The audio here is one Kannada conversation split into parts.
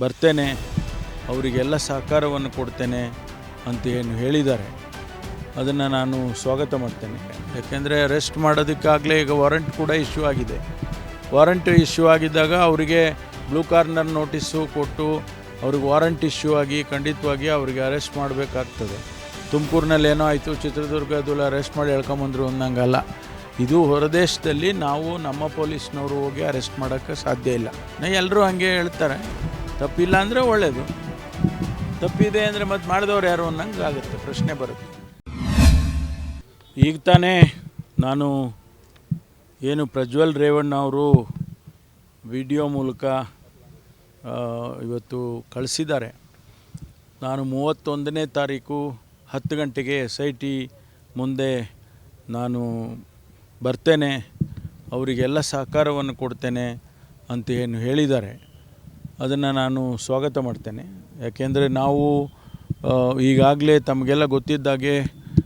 ಬರ್ತೇನೆ, ಅವರಿಗೆಲ್ಲ ಸಹಕಾರವನ್ನು ಕೊಡ್ತೇನೆ ಅಂತ ಏನು ಹೇಳಿದ್ದಾರೆ. ಅದನ್ನು ನಾನು ಸ್ವಾಗತ ಮಾಡ್ತೇನೆ. ಯಾಕೆಂದರೆ ಅರೆಸ್ಟ್ ಮಾಡೋದಕ್ಕಾಗಲೇ ಈಗ ವಾರಂಟ್ ಕೂಡ ಇಶ್ಯೂ ಆಗಿದೆ. ವಾರಂಟ್ ಇಶ್ಯೂ ಆಗಿದ್ದಾಗ ಅವರಿಗೆ ಬ್ಲೂ ಕಾರ್ನರ್ ನೋಟಿಸು ಕೊಟ್ಟು ಅವ್ರಿಗೆ ವಾರಂಟ್ ಇಶ್ಯೂ ಆಗಿ, ಖಂಡಿತವಾಗಿ ಅವರಿಗೆ ಅರೆಸ್ಟ್ ಮಾಡಬೇಕಾಗ್ತದೆ. ತುಮಕೂರಿನಲ್ಲಿ ಏನೋ ಆಯಿತು ಚಿತ್ರದುರ್ಗದಲ್ಲಿ ಅರೆಸ್ಟ್ ಮಾಡಿ ಹೇಳ್ಕೊಂಬಂದ್ರು ಅನ್ನಂಗಲ್ಲ. ಇದು ಹೊರದೇಶದಲ್ಲಿ ನಾವು ನಮ್ಮ ಪೊಲೀಸ್ನವರು ಹೋಗಿ ಅರೆಸ್ಟ್ ಮಾಡೋಕ್ಕೆ ಸಾಧ್ಯ ಇಲ್ಲ. ಎಲ್ಲರೂ ಹಾಗೆ ಹೇಳ್ತಾರೆ. ತಪ್ಪಿಲ್ಲ ಅಂದರೆ ಒಳ್ಳೆಯದು ತಪ್ಪಿದೆ ಅಂದರೆ ಮತ್ತೆ ಮಾಡಿದವ್ರು ಯಾರು ಅನ್ನಂಗೆ ಆಗುತ್ತೆ. ಪ್ರಶ್ನೆ ಬರುತ್ತೆ. ಈಗ ತಾನೇ ನಾನು ಏನು ಪ್ರಜ್ವಲ್ ರೇವಣ್ಣ ಅವರು ವಿಡಿಯೋ ಮೂಲಕ ಇವತ್ತು ಕಳಿಸಿದ್ದಾರೆ. ನಾನು ಮೂವತ್ತೊಂದನೇ ತಾರೀಕು ಹತ್ತು ಗಂಟೆಗೆ ಎಸ್ ಐ ಟಿ ಮುಂದೆ ನಾನು ಬರ್ತೇನೆ. ಅವರಿಗೆಲ್ಲ ಸಹಕಾರವನ್ನು ಕೊಡ್ತೇನೆ ಅಂತ ಏನು ಹೇಳಿದ್ದಾರೆ. ಅದನ್ನು ನಾನು ಸ್ವಾಗತ ಮಾಡ್ತೇನೆ. ಯಾಕೆಂದರೆ ನಾವು ಈಗಾಗಲೇ ತಮಗೆಲ್ಲ ಗೊತ್ತಿದ್ದಾಗೆ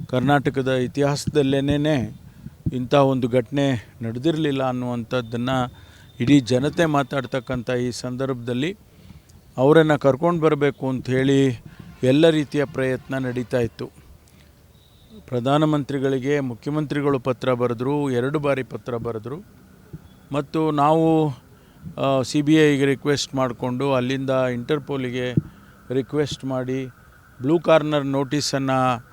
ಕರ್ನಾಟಕದ ಇತಿಹಾಸದಲ್ಲೇನೇ ಇಂಥ ಒಂದು ಘಟನೆ ನಡೆದಿರಲಿಲ್ಲ ಅನ್ನುವಂಥದ್ದನ್ನು ಇಡೀ ಜನತೆ ಮಾತಾಡ್ತಕ್ಕಂಥ ಈ ಸಂದರ್ಭದಲ್ಲಿ ಅವರನ್ನು ಕರ್ಕೊಂಡು ಬರಬೇಕು ಅಂಥೇಳಿ ಎಲ್ಲ ರೀತಿಯ ಪ್ರಯತ್ನ ನಡೀತಾ ಇತ್ತು. ಪ್ರಧಾನಮಂತ್ರಿಗಳಿಗೆ ಮುಖ್ಯಮಂತ್ರಿಗಳು ಪತ್ರ ಬರೆದ್ರು, ಎರಡು ಬಾರಿ ಪತ್ರ ಬರೆದ್ರು. ಮತ್ತು ನಾವು ಸಿ ಬಿ ಐಗೆ ರಿಕ್ವೆಸ್ಟ್ ಮಾಡಿಕೊಂಡು ಅಲ್ಲಿಂದ ಇಂಟರ್ಪೋಲಿಗೆ ರಿಕ್ವೆಸ್ಟ್ ಮಾಡಿ ಬ್ಲೂ ಕಾರ್ನರ್ ನೋಟಿಸನ್ನು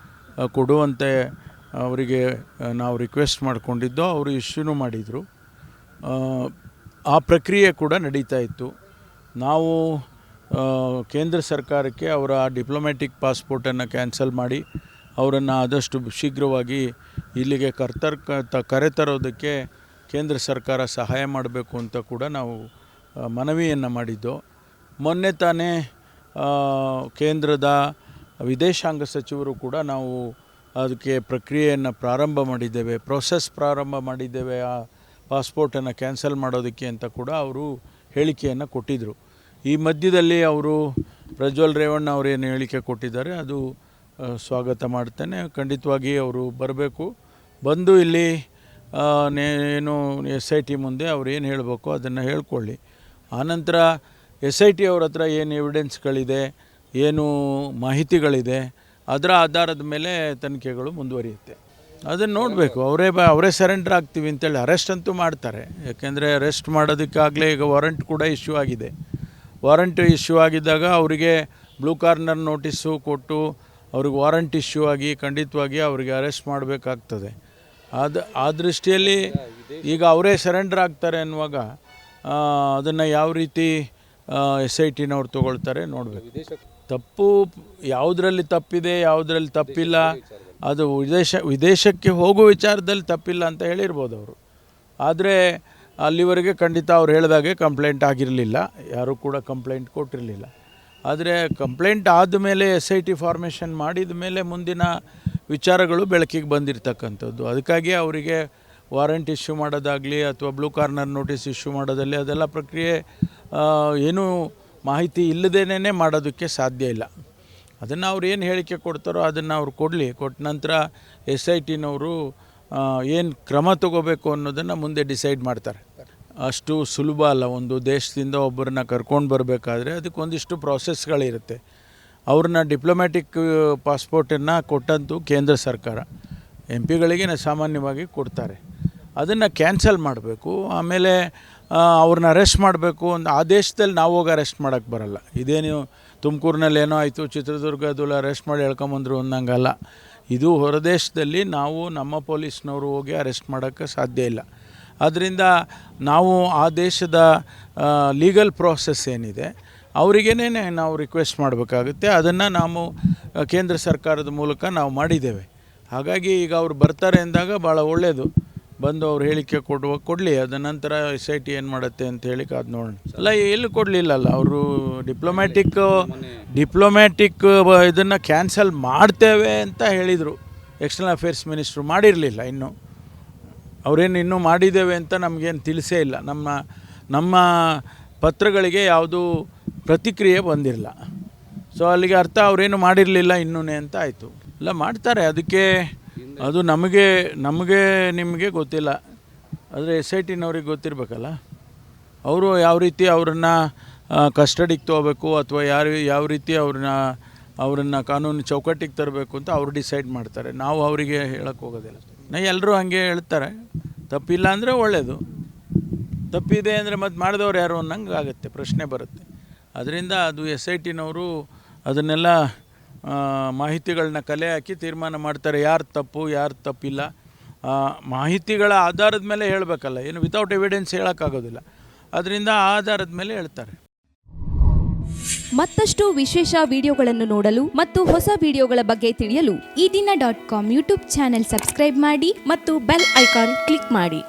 ಕೊಡುವಂತೆ ಅವರಿಗೆ ನಾವು ರಿಕ್ವೆಸ್ಟ್ ಮಾಡಿಕೊಂಡಿದ್ದೋ ಅವರು ಇಶ್ಯೂನು ಮಾಡಿದರು. ಆ, ಪ್ರಕ್ರಿಯೆ ಕೂಡ ನಡೀತಾ ಇತ್ತು. ನಾವು ಕೇಂದ್ರ ಸರ್ಕಾರಕ್ಕೆ ಅವರ ಡಿಪ್ಲೊಮ್ಯಾಟಿಕ್ ಪಾಸ್ಪೋರ್ಟನ್ನು ಕ್ಯಾನ್ಸಲ್ ಮಾಡಿ ಅವರನ್ನು ಆದಷ್ಟು ಶೀಘ್ರವಾಗಿ ಇಲ್ಲಿಗೆ ತ ಕರೆತರೋದಕ್ಕೆ ಕೇಂದ್ರ ಸರ್ಕಾರ ಸಹಾಯ ಮಾಡಬೇಕು ಅಂತ ಕೂಡ ನಾವು ಮನವಿಯನ್ನು ಮಾಡಿದ್ದು. ಮೊನ್ನೆ ತಾನೇ ಕೇಂದ್ರದ ವಿದೇಶಾಂಗ ಸಚಿವರು ಕೂಡ ನಾವು ಅದಕ್ಕೆ ಪ್ರಕ್ರಿಯೆಯನ್ನು ಪ್ರಾರಂಭ ಮಾಡಿದ್ದೇವೆ. ಪ್ರೊಸೆಸ್ ಪ್ರಾರಂಭ ಮಾಡಿದ್ದೇವೆ. ಆ ಪಾಸ್ಪೋರ್ಟನ್ನು ಕ್ಯಾನ್ಸಲ್ ಮಾಡೋದಕ್ಕೆ ಅಂತ ಕೂಡ ಅವರು ಹೇಳಿಕೆಯನ್ನು ಕೊಟ್ಟಿದ್ದರು ಈ ಮಧ್ಯದಲ್ಲಿ ಅವರು ಪ್ರಜ್ವಲ್ ರೇವಣ್ಣ ಅವರೇನು ಹೇಳಿಕೆ ಕೊಟ್ಟಿದ್ದಾರೆ, ಅದು ಸ್ವಾಗತ ಮಾಡ್ತೇನೆ. ಖಂಡಿತವಾಗಿ ಅವರು ಬರಬೇಕು. ಬಂದು ಇಲ್ಲಿ ಏನು, ಎಸ್ ಐ ಟಿ ಮುಂದೆ ಅವ್ರು ಏನು ಹೇಳಬೇಕು ಅದನ್ನು ಹೇಳ್ಕೊಳ್ಳಿ. ಆನಂತರ ಎಸ್ ಐ ಟಿ ಅವ್ರ ಹತ್ರ ಏನು ಎವಿಡೆನ್ಸ್ಗಳಿದೆ ಏನು ಮಾಹಿತಿಗಳಿದೆ, ಅದರ ಆಧಾರದ ಮೇಲೆ ತನಿಖೆಗಳು ಮುಂದುವರಿಯುತ್ತೆ. ಅದನ್ನು ನೋಡಬೇಕು, ಅವರೇ ಬ, ಅವರೇ ಸರೆಂಡರ್ ಆಗ್ತೀವಿ ಅಂತೇಳಿ ಅರೆಸ್ಟ್ ಅಂತೂ ಮಾಡ್ತಾರೆ. ಯಾಕೆಂದರೆ ಅರೆಸ್ಟ್ ಮಾಡೋದಕ್ಕಾಗಲೇ ಈಗ ವಾರಂಟ್ ಕೂಡ ಇಶ್ಯೂ ಆಗಿದೆ. ವಾರಂಟ್ ಇಶ್ಯೂ ಆಗಿದ್ದಾಗ ಅವರಿಗೆ ಬ್ಲೂ ಕಾರ್ನರ್ ನೋಟಿಸು ಕೊಟ್ಟು ಅವ್ರಿಗೆ ವಾರಂಟ್ ಇಶ್ಯೂ ಆಗಿ ಖಂಡಿತವಾಗಿ ಅವರಿಗೆ ಅರೆಸ್ಟ್ ಮಾಡಬೇಕಾಗ್ತದೆ. ಅದು ಆ ದೃಷ್ಟಿಯಲ್ಲಿ ಈಗ ಅವರೇ ಸರೆಂಡರ್ ಆಗ್ತಾರೆ ಅನ್ನುವಾಗ ಅದನ್ನು ಯಾವ ರೀತಿ ಎಸ್ ಐ ಟಿನವ್ರು ತೊಗೊಳ್ತಾರೆ ನೋಡಬೇಕು. ತಪ್ಪು ಯಾವುದರಲ್ಲಿ ತಪ್ಪಿದೆ, ಯಾವುದರಲ್ಲಿ ತಪ್ಪಿಲ್ಲ, ಅದು ವಿದೇಶ, ವಿದೇಶಕ್ಕೆ ಹೋಗೋ ವಿಚಾರದಲ್ಲಿ ತಪ್ಪಿಲ್ಲ ಅಂತ ಹೇಳಿರ್ಬೋದು ಅವರು. ಆದರೆ ಅಲ್ಲಿವರೆಗೆ ಖಂಡಿತ ಅವ್ರು ಹೇಳಿದಾಗೆ ಕಂಪ್ಲೇಂಟ್ ಆಗಿರಲಿಲ್ಲ, ಯಾರೂ ಕೂಡ ಕಂಪ್ಲೇಂಟ್ ಕೊಟ್ಟಿರಲಿಲ್ಲ. ಆದರೆ ಕಂಪ್ಲೇಂಟ್ ಆದಮೇಲೆ ಎಸ್ ಐ ಟಿ ಫಾರ್ಮೇಷನ್ ಮಾಡಿದ ಮೇಲೆ ಮುಂದಿನ ವಿಚಾರಗಳು ಬೆಳಕಿಗೆ ಬಂದಿರತಕ್ಕಂಥದ್ದು. ಅದಕ್ಕಾಗಿ ಅವರಿಗೆ ವಾರಂಟ್ ಇಶ್ಯೂ ಮಾಡೋದಾಗಲಿ ಅಥವಾ ಬ್ಲೂ ಕಾರ್ನರ್ ನೋಟಿಸ್ ಇಶ್ಯೂ ಮಾಡೋದಲ್ಲಿ ಅದೆಲ್ಲ ಪ್ರಕ್ರಿಯೆ ಏನೂ ಮಾಹಿತಿ ಇಲ್ಲದೇನೆ ಮಾಡೋದಕ್ಕೆ ಸಾಧ್ಯ ಇಲ್ಲ. ಅದನ್ನು ಅವ್ರು ಏನು ಹೇಳಿಕೆ ಕೊಡ್ತಾರೋ ಅದನ್ನು ಅವ್ರು ಕೊಡಲಿ. ಕೊಟ್ಟ ನಂತರ ಎಸ್ ಐ ಟಿನವರು ಏನು ಕ್ರಮ ತಗೋಬೇಕು ಅನ್ನೋದನ್ನು ಮುಂದೆ ಡಿಸೈಡ್ ಮಾಡ್ತಾರೆ. ಅಷ್ಟು ಸುಲಭ ಅಲ್ಲ. ಒಂದು ದೇಶದಿಂದ ಒಬ್ಬರನ್ನ ಕರ್ಕೊಂಡು ಬರಬೇಕಾದ್ರೆ ಅದಕ್ಕೆ ಒಂದಿಷ್ಟು ಪ್ರಾಸೆಸ್ಗಳಿರುತ್ತೆ. ಅವ್ರನ್ನ ಡಿಪ್ಲೊಮ್ಯಾಟಿಕ್ ಪಾಸ್ಪೋರ್ಟನ್ನು ಕೊಟ್ಟಂತೂ ಕೇಂದ್ರ ಸರ್ಕಾರ. ಎಂ ಪಿಗಳಿಗೆ ಸಾಮಾನ್ಯವಾಗಿ ಕೊಡ್ತಾರೆ. ಅದನ್ನು ಕ್ಯಾನ್ಸಲ್ ಮಾಡಬೇಕು. ಆಮೇಲೆ ಅವ್ರನ್ನ ಅರೆಸ್ಟ್ ಮಾಡಬೇಕು ಒಂದು ಆ ದೇಶದಲ್ಲಿ ನಾವು ಹೋಗಿ ಅರೆಸ್ಟ್ ಮಾಡೋಕ್ಕೆ ಬರಲ್ಲ. ಇದೇನು ತುಮಕೂರಿನಲ್ಲಿ ಏನೋ ಆಯಿತು ಚಿತ್ರದುರ್ಗದಲ್ಲಿ ಅರೆಸ್ಟ್ ಮಾಡಿ ಹೇಳ್ಕೊಂಬಂದ್ರು ಅನ್ನಂಗಲ್ಲ ಇದು ಹೊರದೇಶದಲ್ಲಿ ನಾವು ನಮ್ಮ ಪೊಲೀಸ್ನವರು ಹೋಗಿ ಅರೆಸ್ಟ್ ಮಾಡೋಕ್ಕೆ ಸಾಧ್ಯ ಇಲ್ಲ. ಆದ್ದರಿಂದ ನಾವು ಆ ದೇಶದ ಲೀಗಲ್ ಪ್ರೋಸೆಸ್ ಏನಿದೆ ಅವರಿಗೇನೆ ನಾವು ರಿಕ್ವೆಸ್ಟ್ ಮಾಡಬೇಕಾಗುತ್ತೆ, ಅದನ್ನು ನಾವು ಕೇಂದ್ರ ಸರ್ಕಾರದ ಮೂಲಕ ನಾವು ಮಾಡಿದ್ದೇವೆ. ಹಾಗಾಗಿ ಈಗ ಅವ್ರು ಬರ್ತಾರೆ ಅಂದಾಗ ಭಾಳ ಒಳ್ಳೆಯದು ಬಂದು ಅವ್ರು ಹೇಳಿಕೆ ಕೊಡುವ, ಕೊಡಲಿ, ಅದ ನಂತರ ಎಸ್ ಐ ಟಿ ಏನು ಮಾಡುತ್ತೆ ಅಂತ ಹೇಳಿ ಅದು ನೋಡೋಣ. ಅಲ್ಲ, ಎಲ್ಲಿ ಕೊಡಲಿಲ್ಲಲ್ಲ, ಅವರು ಡಿಪ್ಲೊಮ್ಯಾಟಿಕ್ ಡಿಪ್ಲೊಮ್ಯಾಟಿಕ್ ಇದನ್ನು ಕ್ಯಾನ್ಸಲ್ ಮಾಡ್ತೇವೆ ಅಂತ ಹೇಳಿದರು. ಎಕ್ಸ್ಟರ್ನಲ್ ಅಫೇರ್ಸ್ ಮಿನಿಸ್ಟ್ರು ಮಾಡಿರಲಿಲ್ಲ ಇನ್ನೂ. ಅವರೇನು ಇನ್ನೂ ಮಾಡಿದ್ದೇವೆ ಅಂತ ನಮಗೇನು ತಿಳಿಸೇ ಇಲ್ಲ. ನಮ್ಮ ನಮ್ಮ ಪತ್ರಗಳಿಗೆ ಯಾವುದೂ ಪ್ರತಿಕ್ರಿಯೆ ಬಂದಿರಲ್ಲ ಸೊ ಅಲ್ಲಿಗೆ ಅರ್ಥ ಅವರೇನು ಮಾಡಿರಲಿಲ್ಲ ಇನ್ನೂ ಅಂತ ಆಯಿತು. ಇಲ್ಲ, ಮಾಡ್ತಾರೆ. ಅದಕ್ಕೆ ಅದು ನಮಗೆ ನಮಗೆ, ನಿಮಗೆ ಗೊತ್ತಿಲ್ಲ. ಆದರೆ ಎಸ್ ಐ ಟಿನವ್ರಿಗೆ ಗೊತ್ತಿರಬೇಕಲ್ಲ. ಅವರು ಯಾವ ರೀತಿ ಅವರನ್ನು ಕಸ್ಟಡಿಗೆ ತೊಗೋಬೇಕು ಅಥವಾ ಯಾರು, ಯಾವ ರೀತಿ ಅವ್ರನ್ನ, ಅವರನ್ನು ಕಾನೂನು ಚೌಕಟ್ಟಿಗೆ ತರಬೇಕು ಅಂತ ಅವ್ರು ಡಿಸೈಡ್ ಮಾಡ್ತಾರೆ. ನಾವು ಅವರಿಗೆ ಹೇಳಕ್ಕೆ ಹೋಗೋದಿಲ್ಲ. ನಾ ಎಲ್ಲರೂ ಹಾಗೆ ಹೇಳ್ತಾರೆ. ತಪ್ಪಿಲ್ಲ ಅಂದರೆ ಒಳ್ಳೆಯದು ತಪ್ಪಿದೆ ಅಂದರೆ ಮತ್ತೆ ಮಾಡಿದವ್ರು ಯಾರು ಅನ್ನಂಗೆ ಆಗುತ್ತೆ. ಪ್ರಶ್ನೆ ಬರುತ್ತೆ. ಅದರಿಂದ ಅದು ಎಸ್ ಐ ಟಿನವರು ಅದನ್ನೆಲ್ಲ ಮಾಹಿತಿಗಳನ್ನ ಕಲೆ ಹಾಕಿ ತೀರ್ಮಾನ ಮಾಡ್ತಾರೆ. ಯಾರು ತಪ್ಪು, ಯಾರು ತಪ್ಪಿಲ್ಲ. ಮಾಹಿತಿಗಳ ಆಧಾರದ ಮೇಲೆ ಹೇಳಬೇಕಲ್ಲ. ಏನು ವಿತೌಟ್ ಎವಿಡೆನ್ಸ್ ಹೇಳೋಕ್ಕಾಗೋದಿಲ್ಲ. ಅದರಿಂದ ಆಧಾರದ ಮೇಲೆ ಹೇಳ್ತಾರೆ. ಮತ್ತಷ್ಟು ವಿಶೇಷ ವಿಡಿಯೋಗಳನ್ನು ನೋಡಲು ಮತ್ತು ಹೊಸ ವಿಡಿಯೋಗಳ ಬಗ್ಗೆ ತಿಳಿಯಲು Ee Dina dot com YouTube channel subscribe ಮಾಡಿ ಮತ್ತು ಬೆಲ್ ಐಕಾನ್ ಕ್ಲಿಕ್ ಮಾಡಿ.